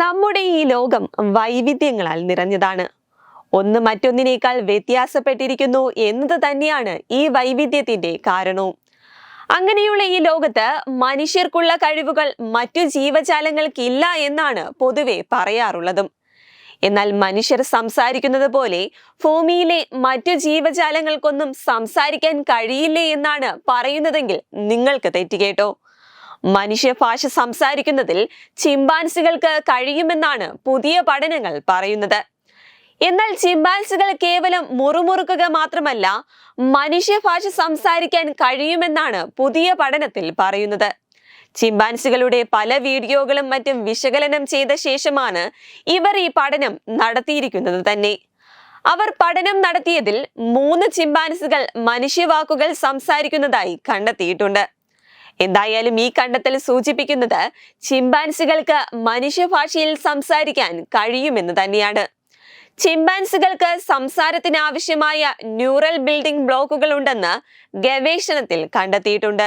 നമ്മുടെ ഈ ലോകം വൈവിധ്യങ്ങളാൽ നിറഞ്ഞതാണ്. ഒന്ന് മറ്റൊന്നിനേക്കാൾ വ്യത്യാസപ്പെട്ടിരിക്കുന്നു എന്നത് തന്നെയാണ് ഈ വൈവിധ്യത്തിന്റെ കാരണവും. അങ്ങനെയുള്ള ഈ ലോകത്ത് മനുഷ്യർക്കുള്ള കഴിവുകൾ മറ്റു ജീവജാലങ്ങൾക്കില്ല എന്നാണ് പൊതുവെ പറയാറുള്ളതും. എന്നാൽ മനുഷ്യർ സംസാരിക്കുന്നത് പോലെ ഭൂമിയിലെ മറ്റു ജീവജാലങ്ങൾക്കൊന്നും സംസാരിക്കാൻ കഴിയില്ലേ എന്നാണ് പറയുന്നതെങ്കിൽ നിങ്ങൾക്ക് തെറ്റുകേട്ടോ മനുഷ്യ ഭാഷ സംസാരിക്കുന്നതിൽ ചിമ്പാൻസികൾക്ക് കഴിയുമെന്നാണ് പുതിയ പഠനങ്ങൾ പറയുന്നത്. എന്നാൽ ചിമ്പാൻസികൾ കേവലം മുറുമുറുക്കുക മാത്രമല്ല മനുഷ്യഭാഷ സംസാരിക്കാൻ കഴിയുമെന്നാണ് പുതിയ പഠനത്തിൽ പറയുന്നത്. ചിമ്പാൻസികളുടെ പല വീഡിയോകളും മറ്റും വിശകലനം ചെയ്ത ശേഷമാണ് ഇവർ ഈ പഠനം നടത്തിയിരിക്കുന്നത് തന്നെ. അവർ പഠനം നടത്തിയതിൽ മൂന്ന് ചിമ്പാൻസികൾ മനുഷ്യവാക്കുകൾ സംസാരിക്കുന്നതായി കണ്ടെത്തിയിട്ടുണ്ട്. എന്തായാലും ഈ കണ്ടെത്തൽ സൂചിപ്പിക്കുന്നത് ചിമ്പാൻസികൾക്ക് മനുഷ്യഭാഷയിൽ സംസാരിക്കാൻ കഴിയുമെന്ന് തന്നെയാണ്. ചിമ്പാൻസികൾക്ക് സംസാരത്തിന് ആവശ്യമായ ന്യൂറൽ ബിൽഡിംഗ് ബ്ലോക്കുകൾ ഉണ്ടെന്ന് ഗവേഷണത്തിൽ കണ്ടെത്തിയിട്ടുണ്ട്.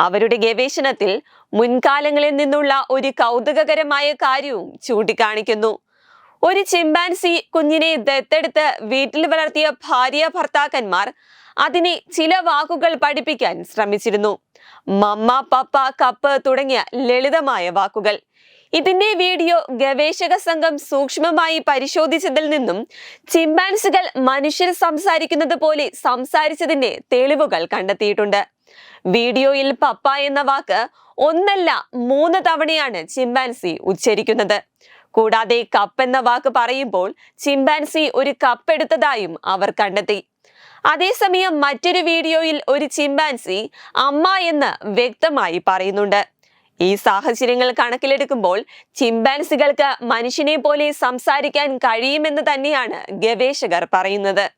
അവരുടെ ഗവേഷണത്തിൽ മുൻകാലങ്ങളിൽ നിന്നുള്ള ഒരു കൗതുകകരമായ കാര്യവും ചൂണ്ടിക്കാണിക്കുന്നു. ഒരു ചിമ്പാൻസി കുഞ്ഞിനെ ദത്തെടുത്ത് വീട്ടിൽ വളർത്തിയ ഭാര്യ ഭർത്താക്കന്മാർ അതിനെ ചില വാക്കുകൾ പഠിപ്പിക്കാൻ ശ്രമിച്ചിരുന്നു. മമ്മ പപ്പ കപ്പ് തുടങ്ങിയ ലളിതമായ വാക്കുകൾ. ഇതിന്റെ വീഡിയോ ഗവേഷക സംഘം സൂക്ഷ്മമായി പരിശോധിച്ചതിൽ നിന്നും ചിമ്പാൻസുകൾ മനുഷ്യർ സംസാരിക്കുന്നത് പോലെ സംസാരിച്ചതിന്റെ തെളിവുകൾ കണ്ടെത്തിയിട്ടുണ്ട്. വീഡിയോയിൽ പപ്പ എന്ന വാക്ക് ഒന്നല്ല മൂന്ന് തവണയാണ് ചിമ്പാൻസി ഉച്ചരിക്കുന്നത്. കൂടാതെ കപ്പ് എന്ന വാക്ക് പറയുമ്പോൾ ചിമ്പാൻസി ഒരു കപ്പെടുത്തതായും അവർ കണ്ടെത്തി. അതേസമയം മറ്റൊരു വീഡിയോയിൽ ഒരു ചിമ്പാൻസി അമ്മ എന്ന് വ്യക്തമായി പറയുന്നുണ്ട്. ഈ സാഹചര്യങ്ങൾ കണക്കിലെടുക്കുമ്പോൾ ചിമ്പാൻസികൾക്ക് മനുഷ്യനെ പോലെ സംസാരിക്കാൻ കഴിയുമെന്ന് തന്നെയാണ് ഗവേഷകർ പറയുന്നത്.